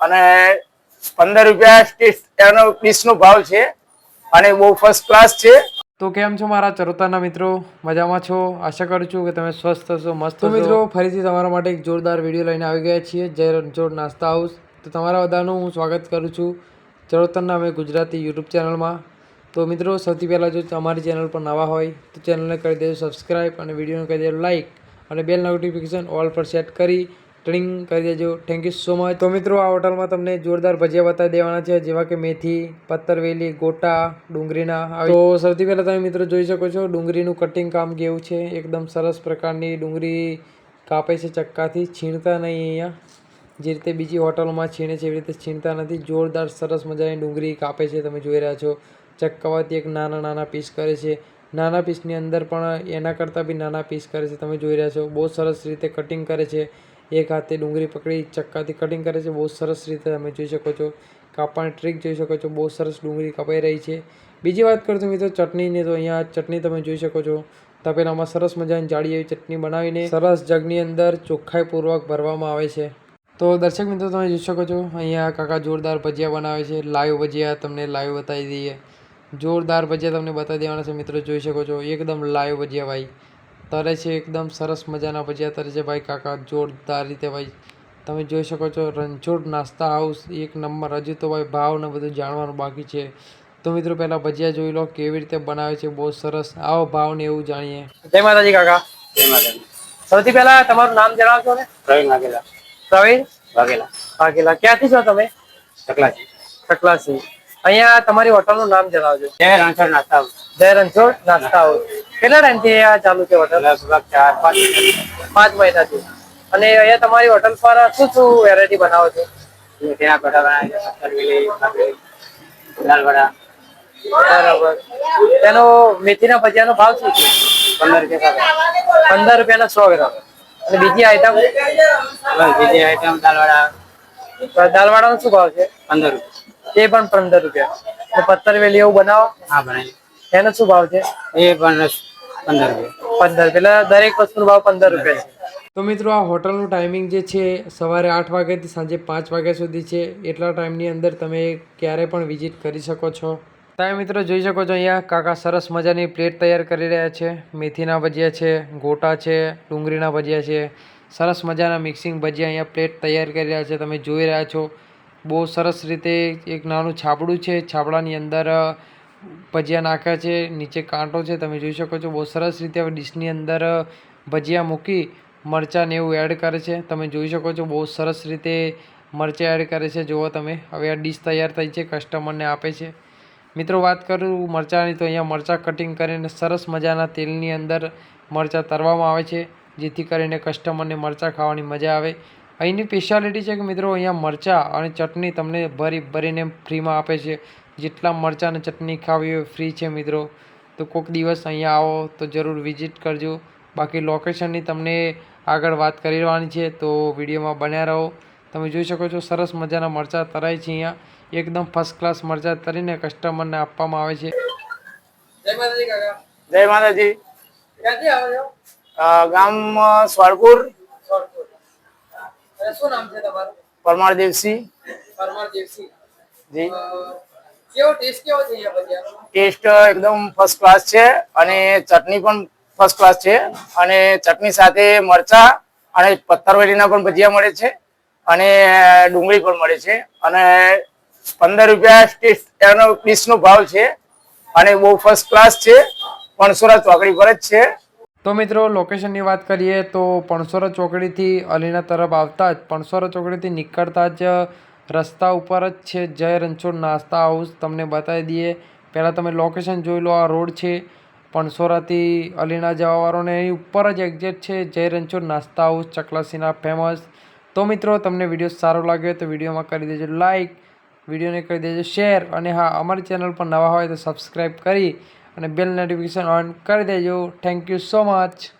અને પંદર રૂપિયા ડીશ એનો ડીશનો ભાવ છે અને બહુ ફર્સ્ટ ક્લાસ છે. તો કેમ છો મારા ચરોતરના મિત્રો? મજામાં છો? આશા કરું છું કે તમે સ્વસ્થ હશો મસ્ત મિત્રો ફરીથી તમારા માટે એક જોરદાર વીડિયો લઈને આવી ગયા છીએ જય રણછોડ નાસ્તા હાઉસ તો તમારા બધાનું હું સ્વાગત કરું છું ચરોતરના અમે ગુજરાતી યુટ્યુબ ચેનલમાં તો મિત્રો સૌથી પહેલાં જો અમારી ચેનલ પર નવા હોય તો ચેનલને કરી દેજો સબસ્ક્રાઈબ અને વિડીયોને કરી દેજો લાઇક અને બેલ નોટિફિકેશન ઓલ પર સેટ કરી ટ્રિંગ કરી દેજો. થેન્ક યુ સો મચ તો મિત્રો, આ હોટલમાં તમને જોરદાર ભજીયા બતાવી દેવાના છે, જેવા કે મેથી પત્તરવેલી ગોટા, ડુંગળીના. તો સૌથી પહેલાં તમે મિત્રો જોઈ શકો છો, ડુંગળીનું કટિંગ કામ કેવું છે? એકદમ સરસ પ્રકારની ડુંગળી કાપે છે ચક્કાથી, છીણતા નહીં અહીંયા. જે રીતે બીજી હોટલોમાં છીણે છે, એવી રીતે છીણતા નથી. જોરદાર, સરસ મજાની ડુંગળી કાપે છે, તમે જોઈ રહ્યા છો. ચક્કાવાથી એક નાના નાના પીસ કરે છે. નાના પીસની અંદર પણ એના કરતાં બી નાના પીસ કરે છે, તમે જોઈ રહ્યા છો. બહુ સરસ રીતે કટિંગ કરે છે. એક હાથે ડુંગળી પકડી, ચક્કાથી કટિંગ કરે છે. બહુ સરસ રીતે તમે જોઈ શકો છો. કાપવાની ટ્રીક જોઈ શકો છો. બહુ સરસ ડુંગળી કપાઈ રહી છે. બીજી વાત કરું તો મિત્રો ચટણીની, તો અહીંયા ચટણી તમે જોઈ શકો છો. તપેલામાં સરસ મજાની જાળી એવી ચટણી બનાવીને સરસ જગની અંદર ચોખ્ખાઈપૂર્વક ભરવામાં આવે છે. તો દર્શક મિત્રો, તમે જોઈ શકો છો, અહીંયા કાકા જોરદાર ભજીયા બનાવે છે. લાઈવ ભજીયા તમને લાઈવ બતાવી દઈએ. જોરદાર ભજીયા તમને બતાવી દેવાના છે મિત્રો, જોઈ શકો છો. એકદમ લાઈવ ભજીયા ભાઈ. તરે છે એકદમ સરસ મજાના ભજીયા. તરે છે ભાઈ કાકા જોરદાર રીતે ભાઈ તમે જોઈ શકો છો રણછોડ નાસ્તા હાઉસ એક નંબર. હજુ તો ભાઈ ભાવ ને બધું જાણવાનું બાકી છે. તો મિત્રો પહેલાં ભજીયા જોઈ લો કેવી રીતે બનાવે છે બહુ સરસ. આવો ભાવ ને એવું જાણીએ. જય માતાજી કાકા. જય માતાજી. સૌથી પહેલા તમારું નામ જણાવશો ને? પ્રવીણ વાઘેલા. પ્રવીણ? વાઘેલા. વાઘેલા. ક્યાંથી છો તમે? ચકલાજી સકલાસી અહીંયા તમારી હોટલનું નામ જણાવજો. જય રણછોડ નાસ્તા જય રણછોડ નાસ્તા હાઉસ કેટલા ટાઈમથી આ ચાલુ છે હોટલ લગભગ ચાર પાંચ પાંચ મહિનાથી. અને અહીંયા તમારી હોટલ પર શું શું વેરાયટી બનાવો છો? ત્યાં બધા બનાવી છે દાલ વડા. બરાબર. તેનો મેથીના ભજીયાનો ભાવ શું છે? પંદર રૂપિયા પંદર રૂપિયાના સો ગ્રામ. અને બીજી આઈટમ બીજી આઈટમ દાલ વડા. શું ભાવ છે? પંદર રૂપિયા. તે પણ પંદર રૂપિયા. અને પત્તરવેલી એવું બનાવો? હા બનાવી. એનો શું ભાવ છે? એ પણ પંદર રૂપિયા. પંદર પેલા દરેક વસ્તુનો ભાવ પંદર રૂપિયા છે. તો મિત્રો આ હોટલનું ટાઈમિંગ જે છે સવારે આઠ વાગ્યાથી સાંજે પાંચ વાગ્યા સુધી છે. એટલા ટાઈમની અંદર તમે ક્યારે પણ વિઝિટ કરી શકો છો. તમે મિત્રો જોઈ શકો છો અહીંયા કાકા સરસ મજાની પ્લેટ તૈયાર કરી રહ્યા છે. મેથીના ભજીયા છે ગોટા છે ડુંગળીના ભજીયા છે. સરસ મજાના મિક્સિંગ ભજીયા અહીંયા પ્લેટ તૈયાર કરી રહ્યા છે. તમે જોઈ રહ્યા છો. બહુ સરસ રીતે એક નાનું છાબડું છે. છાબડાની અંદર ભજીયા નાખ્યા છે, નીચે કાંટો છે, તમે જોઈ શકો છો, બહુ સરસ રીતે હવે ડીશની અંદર ભજીયા મૂકી મરચાંને એવું એડ કરે છે. તમે જોઈ શકો છો, બહુ સરસ રીતે મરચાં એડ કરે છે. જુઓ તમે, હવે આ ડીશ તૈયાર થઈ છે કસ્ટમરને આપે છે. મિત્રો, વાત કરું મરચાંની, તો અહીંયા મરચાં કટિંગ કરીને સરસ મજાના તેલની અંદર મરચાં તરવામાં આવે છે, જેથી કરીને કસ્ટમરને મરચાં ખાવાની મજા આવે. અહીંની સ્પેશિયાલિટી છે કે મિત્રો, અહીંયા મરચાં અને ચટણી તમને ભરી ભરીને ફ્રીમાં આપે છે. જેટલા મરચાંની ચટણી ખાવી હોય ફ્રી છે મિત્રો. તો કોઈક દિવસ અહીંયા આવો તો જરૂર વિઝિટ કરજો. બાકી લોકેશનની તમને આગળ વાત કરી રહેવાની છે તો વિડીયોમાં બન્યા રહો. તમે જોઈ શકો છો સરસ મજાના મરચાં તરાય છે અહીંયા. એકદમ ફર્સ્ટ ક્લાસ મરચાં તરીને કસ્ટમરને આપવામાં આવે છે. જય માતાજી કાકા. જય માતાજી. ક્યાંથી આવો છો? ગામ અ, સ્વાળપુર શું નામ છે તમારું? પરમાર દેવસિંહ. પરમાર દેવસિંહ. જી. ટેસ્ટ ટેસ્ટ એકદમ ફર્સ્ટ ક્લાસ છે અને ચટણી પણ ફર્સ્ટ ક્લાસ છે અને ચટણી સાથે મરચા અને પથ્થરવેલીના પણ ભજીયા મળે છે અને ડુંગળી પણ મળે છે અને પંદર રૂપિયા ડીશ એનો પીસનો ભાવ છે અને બહુ ફર્સ્ટ ક્લાસ છે. પણસોરા ચોકડી પર જ છે. તો મિત્રો લોકેશનની વાત કરીએ તો પણસોરા ચોકડીથી અલીના તરફ આવતા જ પણસોરા ચોકડીથી નીકળતા જ રસ્તા ઉપર જ છે. જય રણછોડ નાસ્તા હાઉસ તમને બતાવી દઈએ. પહેલાં તમે લોકેશન જોઈ લો. આ રોડ છે. પણસોરાથી અલીના જવાવાળોને એની ઉપર જ એક્ઝેક્ટ છે. જય રણછોડ નાસ્તા હાઉસ ચકલાસીના ફેમસ તો મિત્રો, તમને વીડિયો સારો લાગ્યો તો વિડીયોમાં કરી દેજો લાઇક વિડીયોને કરી દેજો શેર અને હા, અમારી ચેનલ પર નવા હોય તો સબસ્ક્રાઈબ કરી અને બેલ નોટિફિકેશન ઓન કરી દેજો. Thank you so much